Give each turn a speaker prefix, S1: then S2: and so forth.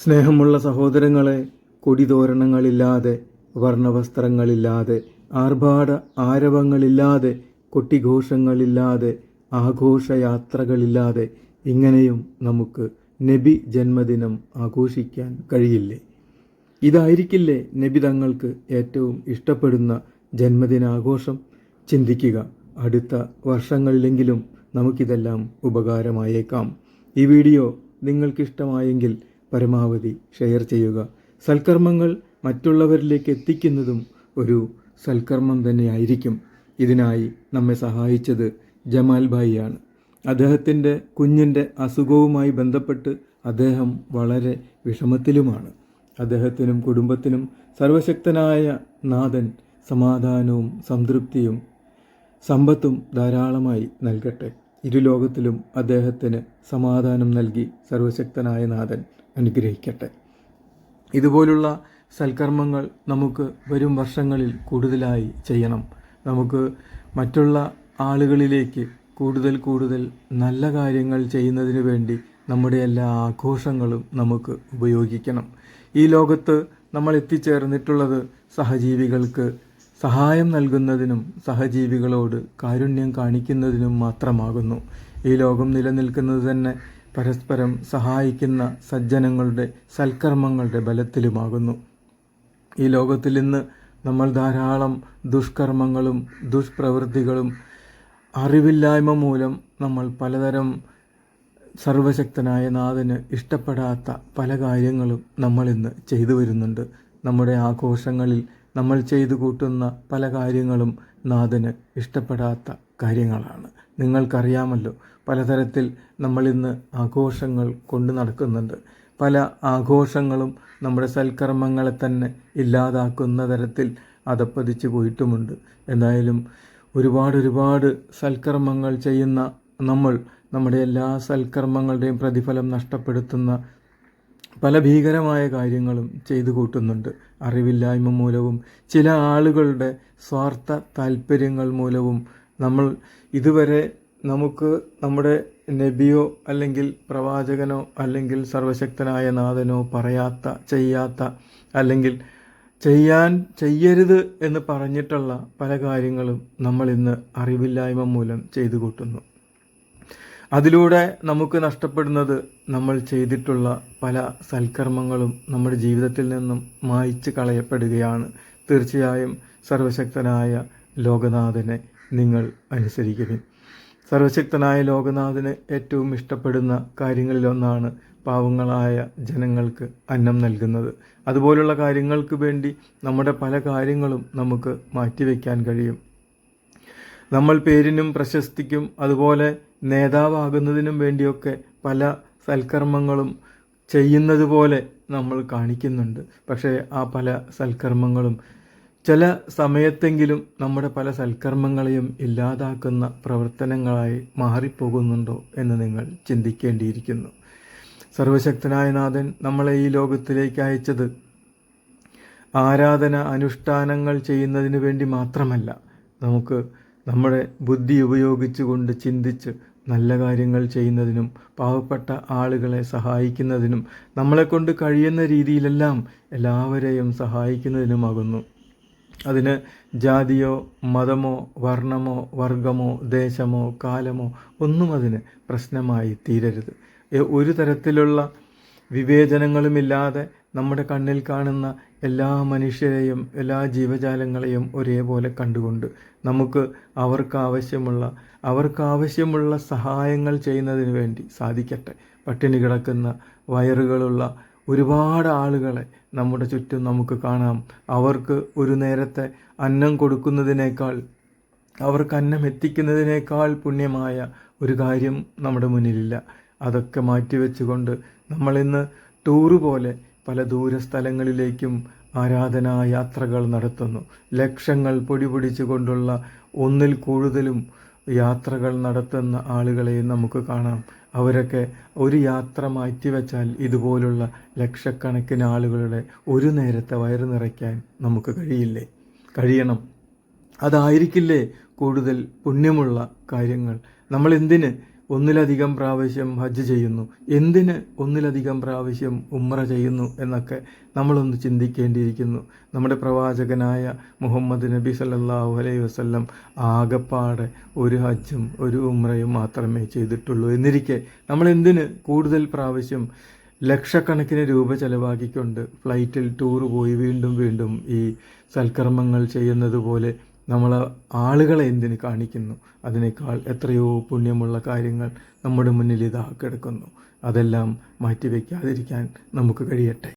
S1: സ്നേഹമുള്ള സഹോദരങ്ങളെ കൊടിതോരണങ്ങളില്ലാതെ വർണവസ്ത്രങ്ങളില്ലാതെ ആർഭാട ആരവങ്ങളില്ലാതെ കൊട്ടിഘോഷങ്ങളില്ലാതെ ആഘോഷയാത്രകളില്ലാതെ ഇങ്ങനെയും നമുക്ക് നബി ജന്മദിനം ആഘോഷിക്കാൻ കഴിയില്ലേ? ഇതായിരിക്കില്ലേ നബി തങ്ങൾക്ക് ഏറ്റവും ഇഷ്ടപ്പെടുന്ന ജന്മദിനാഘോഷം? ചിന്തിക്കുക. അടുത്ത വർഷങ്ങളിലെങ്കിലും നമുക്കിതെല്ലാം ഉപകാരമായേക്കാം. ഈ വീഡിയോ നിങ്ങൾക്കിഷ്ടമായെങ്കിൽ പരമാവധി ഷെയർ ചെയ്യുക. സൽക്കർമ്മങ്ങൾ മറ്റുള്ളവരിലേക്ക് എത്തിക്കുന്നതും ഒരു സൽക്കർമ്മം തന്നെയായിരിക്കും. ഇതിനായി നമ്മെ സഹായിച്ചത് ജമാൽ ഭായിയാണ്. അദ്ദേഹത്തിന്റെ കുഞ്ഞിന്റെ അസുഖവുമായി ബന്ധപ്പെട്ട് അദ്ദേഹം വളരെ വിഷമത്തിലുമാണ്. അദ്ദേഹത്തിനും കുടുംബത്തിനും സർവശക്തനായ നാഥൻ സമാധാനവും സംതൃപ്തിയും സമ്പത്തും ധാരാളമായി നൽകട്ടെ. ഇരു ലോകത്തിലും അദ്ദേഹത്തിന് സമാധാനം നൽകി സർവശക്തനായ നാഥൻ. അനുഗ്രഹിക്കട്ടെ. ഇതുപോലുള്ള സൽക്കർമ്മങ്ങൾ നമുക്ക് വരും വർഷങ്ങളിൽ കൂടുതലായി ചെയ്യണം. നമുക്ക് മറ്റുള്ള ആളുകളിലേക്ക് കൂടുതൽ കൂടുതൽ നല്ല കാര്യങ്ങൾ ചെയ്യുന്നതിന് വേണ്ടി നമ്മുടെ എല്ലാ ആഘോഷങ്ങളും നമുക്ക് ഉപയോഗിക്കണം. ഈ ലോകത്ത് നമ്മൾ എത്തിച്ചേർന്നിട്ടുള്ളത് സഹജീവികൾക്ക് സഹായം നൽകുന്നതിനും സഹജീവികളോട് കാരുണ്യം കാണിക്കുന്നതിനും മാത്രമാകുന്നു. ഈ ലോകം നിലനിൽക്കുന്നത് തന്നെ പരസ്പരം സഹായിക്കുന്ന സജ്ജനങ്ങളുടെ സൽക്കർമ്മങ്ങളുടെ ബലത്തിലുമാകുന്നു. ഈ ലോകത്തിൽ ഇന്ന് നമ്മൾ ധാരാളം ദുഷ്കർമ്മങ്ങളും ദുഷ്പ്രവൃത്തികളും അറിവില്ലായ്മ മൂലം നമ്മൾ പലതരം സർവശക്തനായ നാഥന് ഇഷ്ടപ്പെടാത്ത പല കാര്യങ്ങളും നമ്മളിന്ന് ചെയ്തു വരുന്നുണ്ട്. നമ്മുടെ ആഘോഷങ്ങളിൽ നമ്മൾ ചെയ്തു കൂട്ടുന്ന പല കാര്യങ്ങളും നാഥന് ഇഷ്ടപ്പെടാത്ത കാര്യങ്ങളാണ്. നിങ്ങൾക്കറിയാമല്ലോ പലതരത്തിൽ നമ്മളിന്ന് ആഘോഷങ്ങൾ കൊണ്ടു നടക്കുന്നുണ്ട്. പല ആഘോഷങ്ങളും നമ്മുടെ സൽക്കർമ്മങ്ങളെ തന്നെ ഇല്ലാതാക്കുന്ന തരത്തിൽ അതപ്പതിച്ചു പോയിട്ടുമുണ്ട്. എന്തായാലും ഒരുപാട് ഒരുപാട് സൽക്കർമ്മങ്ങൾ ചെയ്യുന്ന നമ്മൾ നമ്മുടെ എല്ലാ സൽക്കർമ്മങ്ങളുടെയും പ്രതിഫലം നഷ്ടപ്പെടുത്തുന്ന പല ഭീകരമായ കാര്യങ്ങളും ചെയ്തു കൂട്ടുന്നുണ്ട്. അറിവില്ലായ്മ മൂലവും ചില ആളുകളുടെ സ്വാർത്ഥ താല്പര്യങ്ങൾ മൂലവും നമ്മൾ ഇതുവരെ നമുക്ക് നമ്മുടെ നബിയോ അല്ലെങ്കിൽ പ്രവാചകനോ അല്ലെങ്കിൽ സർവശക്തനായ നാഥനോ പറയാത്ത ചെയ്യാത്ത അല്ലെങ്കിൽ ചെയ്യാൻ ചെയ്യരുത് എന്ന് പറഞ്ഞിട്ടുള്ള പല കാര്യങ്ങളും നമ്മൾ ഇന്ന് അറിവില്ലായ്മ മൂലം ചെയ്തു കൂട്ടുന്നു. അതിലൂടെ നമുക്ക് നഷ്ടപ്പെടുന്നത് നമ്മൾ ചെയ്തിട്ടുള്ള പല സൽക്കർമ്മങ്ങളും നമ്മുടെ ജീവിതത്തിൽ നിന്നും മായ്ച്ചു കളയപ്പെടുകയാണ്. തീർച്ചയായും സർവശക്തനായ ലോകനാഥനെ നിങ്ങൾ അനുസരിക്കുവിൻ. സർവശക്തനായ ലോകനാഥന് ഏറ്റവും ഇഷ്ടപ്പെടുന്ന കാര്യങ്ങളിലൊന്നാണ് പാവങ്ങളായ ജനങ്ങൾക്ക് അന്നം നൽകുന്നത്. അതുപോലുള്ള കാര്യങ്ങൾക്ക് വേണ്ടി നമ്മുടെ പല കാര്യങ്ങളും നമുക്ക് മാറ്റിവെക്കാൻ കഴിയും. നമ്മൾ പേരിനും പ്രശസ്തിക്കും അതുപോലെ നേതാവാകുന്നതിനും വേണ്ടിയൊക്കെ പല സൽക്കർമ്മങ്ങളും ചെയ്യുന്നത് പോലെ നമ്മൾ കാണിക്കുന്നുണ്ട്. പക്ഷേ ആ പല സൽക്കർമ്മങ്ങളും ചില സമയത്തെങ്കിലും നമ്മുടെ പല സൽക്കർമ്മങ്ങളെയും ഇല്ലാതാക്കുന്ന പ്രവർത്തനങ്ങളായി മാറിപ്പോകുന്നുണ്ടോ എന്ന് നിങ്ങൾ ചിന്തിക്കേണ്ടിയിരിക്കുന്നു. സർവശക്തനായ നാഥൻ നമ്മളെ ഈ ലോകത്തിലേക്ക് അയച്ചത് ആരാധന അനുഷ്ഠാനങ്ങൾ ചെയ്യുന്നതിന് വേണ്ടി മാത്രമല്ല നമുക്ക് നമ്മുടെ ബുദ്ധി ഉപയോഗിച്ചുകൊണ്ട് ചിന്തിച്ച് നല്ല കാര്യങ്ങൾ ചെയ്യുന്നതിനും പാവപ്പെട്ട ആളുകളെ സഹായിക്കുന്നതിനും നമ്മളെക്കൊണ്ട് കഴിയുന്ന രീതിയിലെല്ലാം എല്ലാവരെയും സഹായിക്കുന്നതിനുമാകുന്നു. അതിന് ജാതിയോ മതമോ വർണമോ വർഗമോ ദേശമോ കാലമോ ഒന്നും അതിന് പ്രശ്നമായി തീരരുത്. ഒരു തരത്തിലുള്ള വിവേചനങ്ങളുമില്ലാതെ നമ്മുടെ കണ്ണിൽ കാണുന്ന എല്ലാ മനുഷ്യരെയും എല്ലാ ജീവജാലങ്ങളെയും ഒരേപോലെ കണ്ടുകൊണ്ട് നമുക്ക് അവർക്ക് ആവശ്യമുള്ള അവർക്ക് ആവശ്യമുള്ള സഹായങ്ങൾ ചെയ്യുന്നതിന് വേണ്ടി സാധിക്കട്ടെ. പട്ടിണി കിടക്കുന്ന വയറുകളുള്ള ഒരുപാട് ആളുകളെ നമ്മുടെ ചുറ്റും നമുക്ക് കാണാം. അവർക്ക് ഒരു നേരത്തെ അന്നം കൊടുക്കുന്നതിനേക്കാൾ അവർക്ക് അന്നം എത്തിക്കുന്നതിനേക്കാൾ പുണ്യമായ ഒരു കാര്യം നമ്മുടെ മുന്നിലില്ല. അതൊക്കെ മാറ്റിവെച്ചുകൊണ്ട് നമ്മളിന്ന് ടൂറ് പോലെ പല ദൂരസ്ഥലങ്ങളിലേക്കും ആരാധനാ യാത്രകൾ നടത്തുന്നു. ലക്ഷങ്ങൾ പൊടി പിടിച്ചുകൊണ്ടുള്ള ഒന്നിൽ കൂടുതലും യാത്രകൾ നടത്തുന്ന ആളുകളെയും നമുക്ക് കാണാം. അവരൊക്കെ ഒരു യാത്ര മാറ്റിവെച്ചാൽ ഇതുപോലുള്ള ലക്ഷക്കണക്കിന് ആളുകളുടെ ഒരു നേരത്തെ വയറ് നിറയ്ക്കാൻ നമുക്ക് കഴിയില്ലേ? കഴിയണം. അതായിരിക്കില്ലേ കൂടുതൽ പുണ്യമുള്ള കാര്യങ്ങൾ? നമ്മൾ എന്തിന് ഒന്നിലധികം പ്രാവശ്യം ഹജ്ജ് ചെയ്യുന്നു. എന്തിന് ഒന്നിലധികം പ്രാവശ്യം ഉമ്ര ചെയ്യുന്നു എന്നൊക്കെ നമ്മളൊന്ന് ചിന്തിക്കേണ്ടിയിരിക്കുന്നു. നമ്മുടെ പ്രവാചകനായ മുഹമ്മദ് നബി സല്ലാഹു അലൈഹി വസല്ലം ആകപ്പാടെ ഒരു ഹജ്ജും ഒരു ഉമ്രയും മാത്രമേ ചെയ്തിട്ടുള്ളൂ. എന്നിരിക്കെ നമ്മൾ എന്തിന് കൂടുതൽ പ്രാവശ്യം ലക്ഷക്കണക്കിന് രൂപ ചെലവാക്കിക്കൊണ്ട് ഫ്ലൈറ്റിൽ ടൂർ പോയി വീണ്ടും വീണ്ടും ഈ സൽക്കർമ്മങ്ങൾ ചെയ്യുന്നത് പോലെ നമ്മൾ ആളുകളെ എന്തിന് കാണിക്കുന്നു? അതിനേക്കാൾ എത്രയോ പുണ്യമുള്ള കാര്യങ്ങൾ നമ്മുടെ മുന്നിൽ ഇതാ കിടക്കുന്നു. അതെല്ലാം മാറ്റിവെക്കാതിരിക്കാൻ നമുക്ക് കഴിയട്ടെ.